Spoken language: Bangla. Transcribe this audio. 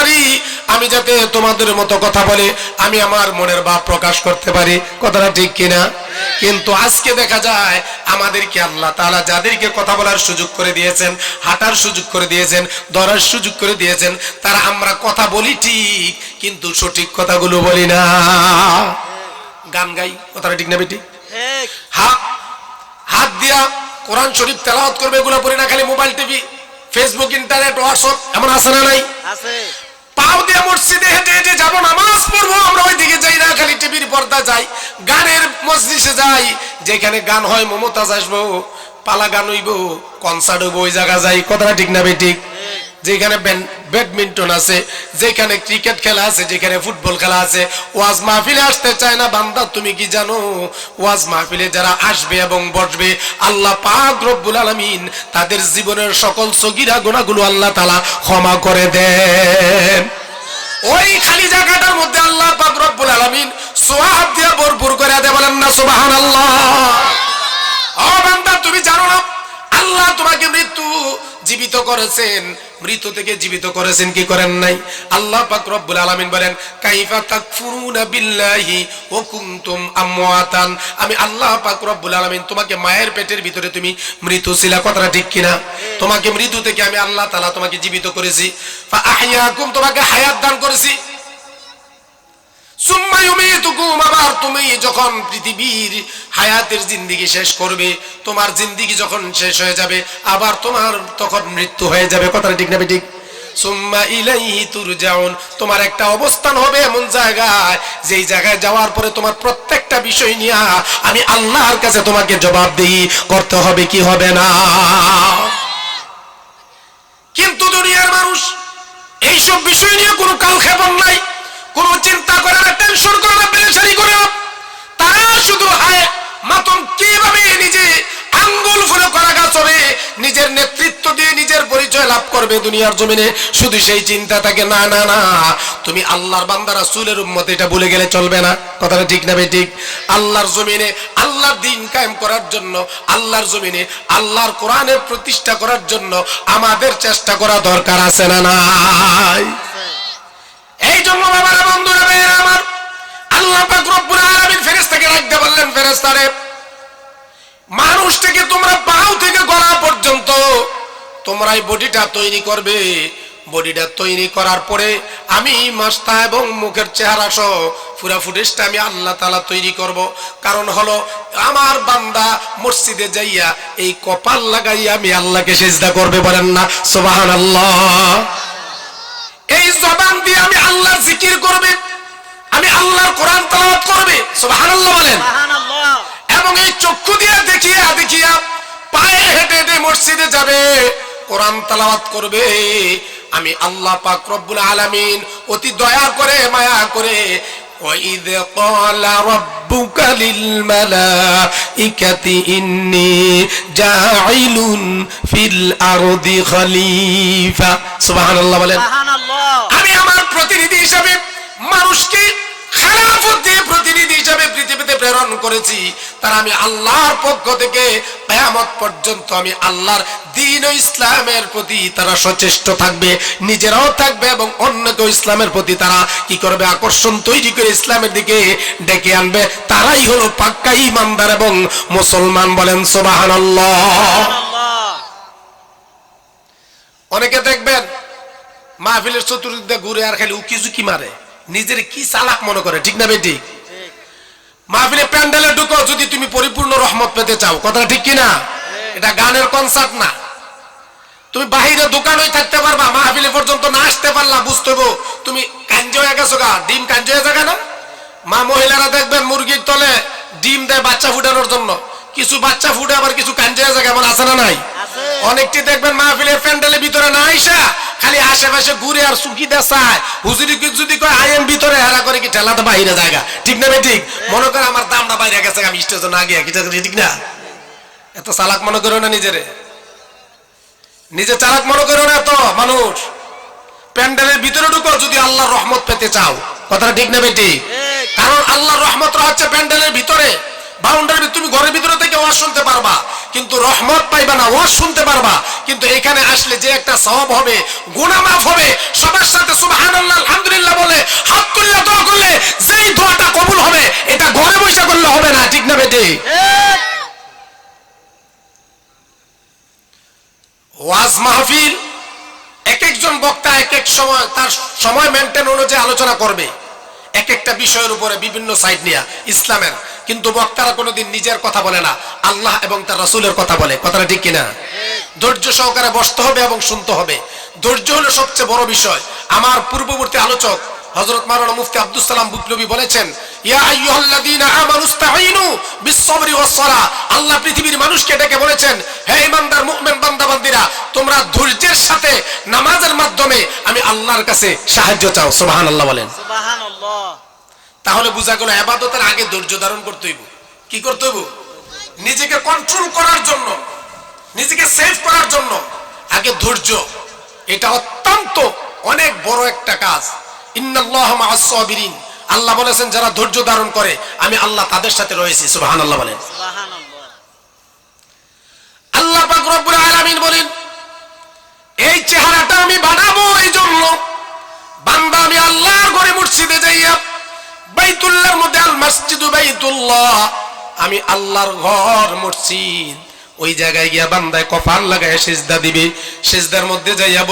পারি আমি যাতে তোমাদের মতো কথা বলে আমি আমার মনের ভাব প্রকাশ করতে পারি। কথাটা ঠিক কিনা? কিন্তু আজকে দেখা যায় আমাদেরকে আল্লাহ তাআলা যাদেরকে কথা বলার সুযোগ করে দিয়েছেন হাঁটার সুযোগ করে দিয়েছেন ধরার সুযোগ করে দিয়েছেন তারা আমরা কথা বলি ঠিক কিন্তু সঠিক কথাগুলো বলি না। গান গাই কথাটা ঠিক না বেটি? ঠিক হাত হাত দিয়া কোরআন শরীফ তেলাওয়াত করবে এগুলো পড়ি না খালি mobile TV Facebook internet WhatsApp এমন আছে না নাই? আছে। পাও দিয়ে মসজিদে হেঁটে হেঁটে যাব, নামাজ পড়ব, আমরা ওই দিকে যাই না, খালি টিভির পর্দা যাই, গানের মসজিদে যাই, যেখানে গান হয় মমতাজ আসব পালা গান হইব কনসার্ট হইব, ওই জায়গা যাই, কথাটা ঠিক না বেঠিক যেখানে ব্যাডমিন্টন আছে, যেখানে ক্রিকেট খেলা আছে, যেখানে ফুটবল খেলা আছে, ওয়াজ মাহফিলে আসতে চায় না বান্দা, তুমি কি জানো? ওয়াজ মাহফিলে যারা আসবে এবং বসবে, আল্লাহ পাক রব্বুল আলামিন তাদের জীবনের সকল সগিরা গুণাগুলো আল্লাহ তালা ক্ষমা করে দেন। ওই খালি জায়গাটার মধ্যে আল্লাহ পাক রব্বুল আলামিন সোয়াব দিয়ে ভরপুর করে দেয় বলেন না, সুবহানাল্লাহ। ও বান্দা, তুমি জানো না, আল্লাহ তোমাকে মৃত্যু জীবিত করেছেন। মৃত থেকে জীবিত করেছেন কি করেন নাই? আল্লাহ পাক রব্বুল আলামিন বলেন, কাইফা তাকফুরুনা বিল্লাহি ওয়া কুনতুম আমওয়াতান। আমি আল্লাহ পাক রব্বুল আলামিন তোমাকে মায়ের পেটের ভিতরে তুমি মৃত ছিলা। কথাটা ঠিক কিনা? তোমাকে মৃত্যু থেকে আমি আল্লাহ তাআলা তোমাকে জীবিত করেছি। ফা আহইয়াকুম, তোমাকে হায়াত দান করেছি। তুমি যখন পৃথিবীর হায়াতের জিন্দিগি শেষ করবে, তোমার জিন্দিগি যখন শেষ হয়ে যাবে, আবার তোমার তখন মৃত্যু হয়ে যাবে। কথাটা ঠিক না ঠিক? তোমার একটা অবস্থান হবে এমন জায়গায়, যেই জায়গায় যাওয়ার পরে তোমার প্রত্যেকটা বিষয় নিয়ে আমি আল্লাহর কাছে তোমাকে করতে হবে কি হবে না? কিন্তু দুনিয়ার মানুষ, এইসব বিষয় নিয়ে কোনো কালক্ষেপণ নাই। কোনো চিন্তা করে না টেনশন করে না পেরেশানি করে না শুধু হায়, মাতম কীভাবে নিজে আঙ্গুল ফুলে করা গাছ নিজের নেতৃত্ব দিয়ে নিজের পরিচয় লাভ করবে দুনিয়ার জমিনে। শুধু সেই চিন্তা থাকে, না না না। তুমি আল্লাহর বান্দারা সুলের উম্মত, এটা ভুলে গেলে চলবে না। কথাটা ঠিক না ঠিক? আল্লাহর জমিনে আল্লাহর দিন কায়েম করার জন্য, আল্লাহর জমিনে আল্লাহর কোরআনের প্রতিষ্ঠা করার জন্য আমাদের চেষ্টা করা দরকার আছে না নাই? এই জন্য বাবারা বন্ধুরা ভাইয়েরা আমার, আল্লাহ পাক রব্বুল আলামিন রাখতে বললেন, ফেরেশতারে মানুষ থেকে তোমরা পাও থেকে গলা পর্যন্ত তোমরা এই বডিটা তৈরি করবে। বডিটা তৈরি করার পরে আমি মাস্তা এবং মুখের চেহারা সহ পুরা ফুটেজটা আমি আল্লাহ তালা তৈরি করব। কারণ হলো, আমার বান্দা মসজিদে যাইয়া এই কপাল লাগাইয়া আমি আল্লাহকে সেজদা করবে বলেন না সোবাহান আল্লাহ এই জবান দিয়ে আমি আল্লাহর জিকির করবে আমি আল্লাহর কোরআন তালাওয়াত করবে সুবহানাল্লাহ বলেন। এবং এই চক্ষু দিয়ে দেখিয়া দেখিয়া পায়ে হেঁটে হেঁটে মসজিদে যাবে কোরআন তালাওয়াত করবে। আমি আল্লাহ পাক রব্বুল আলামিন অতি দয়া করে মায়া করে ওয়াইদ ক্বালা রাব্ব رَبُّكَ لِلْمَلَائِكَةِ إِنِّي جَاعِلٌ فِي الْأَرْضِ خَلِيفَةً সুবহানাল্লাহ বলেন সুবহানাল্লাহ আমি আমার প্রতিনিধি হিসাবে মানুষকে খেলাফত দিয়ে প্রতিনিধি হিসাবে পৃথিবীতে প্রেরণ করেছি, তার আমি আল্লাহর পক্ষ থেকে কেয়ামত পর্যন্ত আমি আল্লাহর দিন ও ইসলামের প্রতি তারা সচেষ্ট থাকবে, নিজেরাও থাকবে এবং অন্যকেও ইসলামের প্রতি তারা কি করবে, আকর্ষণ তৈরি করে ইসলামের দিকে ডেকে আনবে। তারাই হলো পাক্কা ইমানদার এবং মুসলমান বলেন সুবহানাল্লাহ। অনেকে দেখবেন, মাহফিলের চতুর্দিকে ঘুরে আর খালি উকি ঝুঁকি মারে, নিজের কি চালাক মনে করে, ঠিক না বেটি? মাহফিলে প্যান্ডেলে ঢুকো, যদি তুমি পরিপূর্ণ রহমত পেতে চাও। কথাটা ঠিক কিনা? এটা গানের কনসার্ট না। তুমি বাহিরে দোকানে থাকতে পারবা, মাহফিলে পর্যন্ত না আসতে পারলা, বুঝতে হব তুমি কাঞ্জ হয়ে গেছো গা। ডিম কাঞ্জ হয়ে যাবে না? মা মহিলারা দেখবেন মুরগির তলে ডিম দেয় বাচ্চা ফুটানোর জন্য। কিছু বাচ্চা ফুটে আবার কিছু কাঞ্জ হয়ে যায় এমন আছে না নাই? আছে। অনেকটি দেখবেন মাহফিলের প্যান্ডেলের ভিতরে না আইসা খালি আশেপাশে ঘুরে আর সুকি দেশায়। হুজুরি যদি কয়, আই এম ভিতরে হেরা করে কি ঠেলাতে বাইরে জায়গা? ঠিক না ভাই ঠিক? মনে করে আমার দামটা বাইরে গেছে, আমি স্টেজে না গিয়ে কি ঠিক না? এত চালাক মনে করো না নিজেরে? নিজে চালাক মনে করো না এত মানুষ। প্যান্ডেলের ভিতরে ঢুকো, যদি আল্লাহর রহমত পেতে চাও। কথাটা ঠিক না বেটি কারণ আল্লাহর রহমত হচ্ছে প্যান্ডেলের ভিতরে। বাউন্ডারি তুমি ঘরের ভিতরে থেকে ওয়াজ শুনতে পারবা। কিন্তু রহমত পাইবা না, ওয়াজ শুনতে পারবা। কিন্তু এখানে আসলে যে একটা সওয়াব হবে, গুনাহ মাফ হবে। সবার সাথে সুবহানাল্লাহ, আলহামদুলিল্লাহ বলে, হাত তুললে দোয়া করলে যেই দোয়াটা কবুল হবে, এটা ঘরে বসে করলে হবে না, ঠিক না বেটে? ওয়াজ মাহফিল, এক একজন বক্তা এক এক সময়, তার সময় মেনটেন অনুযায়ী আলোচনা করবে। এক একটা বিষয়ের উপরে বিভিন্ন সাইড নিয়ে, ইসলামের। কিন্তু বক্তারা কোনোদিন নিজের কথা বলে না, আল্লাহ এবং তার রাসূলের কথা বলে। কথাটা ঠিক কিনা? ধৈর্য সহকারে বসতে হবে এবং শুনতে হবে। ধৈর্য হলো সবচেয়ে বড় বিষয়। আমার পূর্ববর্তী আলোচক হযরত মাওলানা মুফতি আব্দুল সালাম বুকলবি বলেছেন আল্লাহ পৃথিবীর মানুষকে ডেকে বলেছেন, হে ইমানদার, মুমিন বান্দা, বান্দিরা, তোমরা ধৈর্যের সাথে নামাজের মাধ্যমে আমি আল্লাহর কাছে সাহায্য চাও। সুবহানাল্লাহ বলেন। সুবহানাল্লাহ। তাহলে বোঝা গেল আবাদতের আগে ধৈর্য ধারণ করতে হইব। কি করতে হইব? নিজেকে কন্ট্রোল করার জন্য নিজেকে সেভ করার জন্য। আগে ধৈর্য এটা অত্যন্ত অনেক বড় একটা কাজ। ইন্নাল্লাহ মাআস সাবিরিন। আল্লাহ বলেছেন যারা ধৈর্য ধারণ করে আমি আল্লাহ তাদের সাথে রয়েছি। সুবহানাল্লাহ বলেন। সুবহানাল্লাহ। আল্লাহ পাক রব্বুল আলামিন বলেন এই চেহারাটা আমি বানাবো এই জন্য বান্দা আমি আল্লাহর ঘরে মসজিদে যাইয়া বাইতুল্লাহর মধ্যে আল মসজিদু বাইতুল্লাহ। আমি আল্লাহর ঘর, মসজিদ। ওই জায়গায় গিয়া বান্দায় কপাল লাগায় সেজদা দিবে। সেজদার মধ্যে যাইয়া